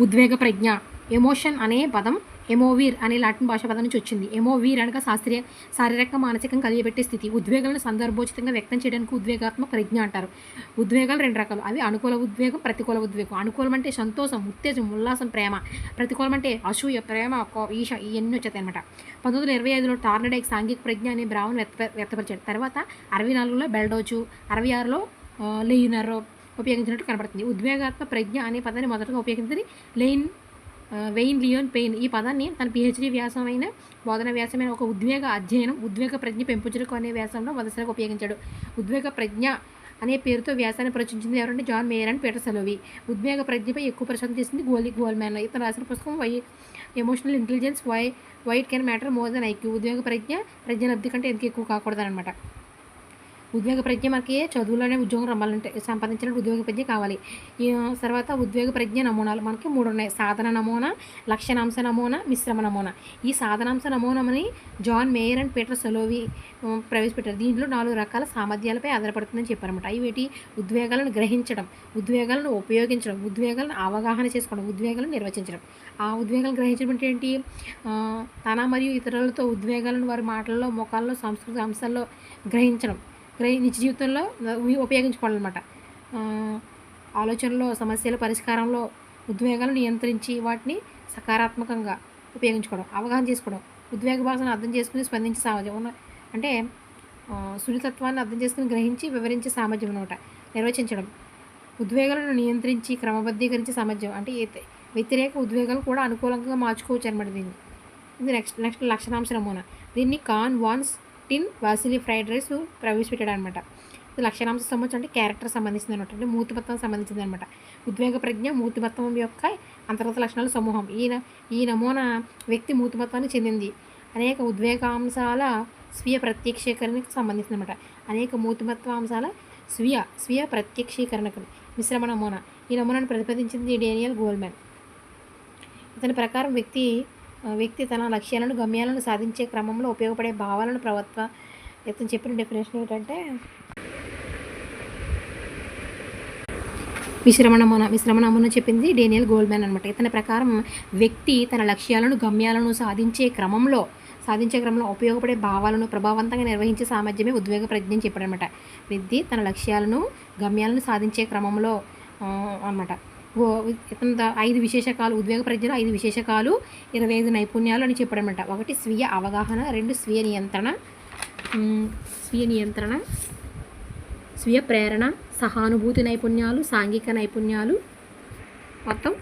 ఉద్వేగ ప్రజ్ఞ. ఎమోషన్ అనే పదం ఎమోవీర్ అనే లాటిన్ భాష పదం నుంచి వచ్చింది. ఎమోవీర్ అనగా శాస్త్రీయ శారీరక మానసికం కలిగిపెట్టే స్థితి. ఉద్వేగాలను సందర్భోచితంగా వ్యక్తం చేయడానికి ఉద్వేగాత్మక ప్రజ్ఞ అంటారు. ఉద్వేగాలు రెండు రకాలు. అవి అనుకూల ఉద్వేగం ప్రతికూల ఉద్వేగం. అనుకూలం అంటే సంతోషం ఉత్తేజం ఉల్లాసం ప్రేమ. ప్రతికూలం అంటే అసూయ ప్రేమ ఈష ఈశ ఇవన్నీ వచ్చాయి అనమాట పంతొమ్మిది వందల ఇరవై ఐదులో టార్నడైక్ సాంఘిక ప్రజ్ఞ అనే భావన వ్యక్త వ్యక్తపరిచాడు. తర్వాత అరవై నాలుగులో బెల్డోచు అరవై ఆరులో లెయినరో ఉపయోగించినట్టు కనబడుతుంది. ఉద్వేగాత్మక ప్రజ్ఞ అనే పదాన్ని మొదటగా ఉపయోగించింది లెయిన్ వెయిన్ లియోన్ పెయిన్ ఈ పదాన్ని తన పిహెచ్డి వ్యాసమైన బోధన వ్యాసమైన ఒక ఉద్వేగ అధ్యయనం ఉద్వేగ ప్రజ్ఞ పెంపుచులకు అనే వ్యాసంలో మొదటిసారిగా ఉపయోగించాడు. ఉద్వేగ ప్రజ్ఞ అనే పేరుతో వ్యాసాన్ని ప్రచురించింది ఎవరంటే John Mayer and Peter Salovey. ఉద్వేగ ప్రజ్ఞపై ఎక్కువ పరిశోధన చేసింది గోలీ గోల్మ్యాన్ ఇతను రాసిన పుస్తకం why emotional intelligence why it can matter more than IQ ఉద్వేగ ప్రజ్ఞ ప్రజ్ఞ లబ్ధి కంటే ఎందుకు ఎక్కువ కాకూడదనమాట? ఉద్వేగ ప్రజ్ఞ మనకి చదువులోనే ఉద్యోగం రమ్మాలంటే సంపాదించిన ఉద్వేగ ప్రజ్ఞ కావాలి. తర్వాత ఉద్వేగ ప్రజ్ఞ నమూనాలు మనకి మూడు ఉన్నాయి సాధన నమూనా లక్షణాంశ నమూనా మిశ్రమ నమూనా. ఈ సాధనాంశ నమూనాని John Mayer and Peter Salovey ప్రవేశపెట్టారు. దీంట్లో నాలుగు రకాల సామర్థ్యాలపై ఆధారపడుతుందని చెప్పారన్నమాట. ఇవేటి ఉద్వేగాలను గ్రహించడం ఉద్వేగాలను ఉపయోగించడం ఉద్వేగాలను అవగాహన చేసుకోవడం ఉద్వేగాలను నిర్వచించడం. ఆ ఉద్వేగాలను గ్రహించడం అంటే ఏంటి? తన మరియు ఇతరులతో ఉద్వేగాలను వారి మాటల్లో ముఖాల్లో సాంస్కృతిక అంశాల్లో గ్రహించడం. గ్రహి నిత్య జీవితంలో ఉపయోగించుకోవాలన్నమాట. ఆలోచనలో సమస్యల పరిష్కారంలో ఉద్వేగాలను నియంత్రించి వాటిని సకారాత్మకంగా ఉపయోగించుకోవడం అవగాహన చేసుకోవడం ఉద్వేగ భాషను అర్థం చేసుకుని స్పందించే సామర్థ్యం ఉన్న అంటే సున్నితత్వాన్ని అర్థం చేసుకుని గ్రహించి వివరించే సామర్థ్యం అనమాట నిర్వచించడం. ఉద్వేగాలను నియంత్రించి క్రమబద్ధీకరించే సామర్థ్యం. అంటే ఏ- వ్యతిరేక ఉద్వేగాలు కూడా అనుకూలంగా మార్చుకోవచ్చు అనమాట దీన్ని. ఇది నెక్స్ట్ నెక్స్ట్ లక్షణాంశ నమూనా. దీన్ని కాన్ వాన్స్ టిన్ వాసిలి ఫ్రైడ్ రైస్ ప్రవేశపెట్టాడు అనమాట ఇది లక్షణాంశ సంబంధించి అంటే క్యారెక్టర్ సంబంధించింది అనమాట అంటే మూర్తిమత్వం సంబంధించింది అనమాట ఉద్వేగ ప్రజ్ఞ మూర్తిమత్వం యొక్క అంతర్గత లక్షణాల సమూహం. ఈయన ఈ నమూనా వ్యక్తి మూర్తిమత్వానికి చెందింది. అనేక ఉద్వేగాంశాల స్వీయ ప్రత్యక్షీకరణకు సంబంధించింది అనమాట అనేక మూర్తిమత్వ అంశాల స్వీయ స్వీయ ప్రత్యక్షీకరణకు మిశ్రమ నమూనా. ఈ నమూనాను ప్రతిపాదించింది డేనియల్ గోల్మెన్ ఇతని ప్రకారం వ్యక్తి వ్యక్తి తన లక్ష్యాలను గమ్యాలను సాధించే క్రమంలో ఉపయోగపడే భావాలను ప్రభుత్వ ఇతను చెప్పిన డెఫినేషన్ ఏంటంటే విశ్రమణమున విశ్రమణమున చెప్పింది డేనియల్ గోల్డ్మ్యాన్ అనమాట ఇతని ప్రకారం వ్యక్తి తన లక్ష్యాలను గమ్యాలను సాధించే క్రమంలో సాధించే క్రమంలో ఉపయోగపడే భావాలను ప్రభావవంతంగా నిర్వహించే సామర్థ్యమే ఉద్వేగ ప్రజ్ఞ అని చెప్పాడనమాట వ్యక్తి తన లక్ష్యాలను గమ్యాలను సాధించే క్రమంలో అనమాట ఓ ఇతని ఐదు విశేషకాలు ఉద్వేగ ప్రజలు ఐదు విశేషకాలు ఇరవై ఐదు నైపుణ్యాలు అని చెప్పడమంట. ఒకటి స్వీయ అవగాహన రెండు స్వీయ నియంత్రణ స్వీయ నియంత్రణ స్వీయ ప్రేరణ సహానుభూతి నైపుణ్యాలు సాంఘిక నైపుణ్యాలు. మొత్తం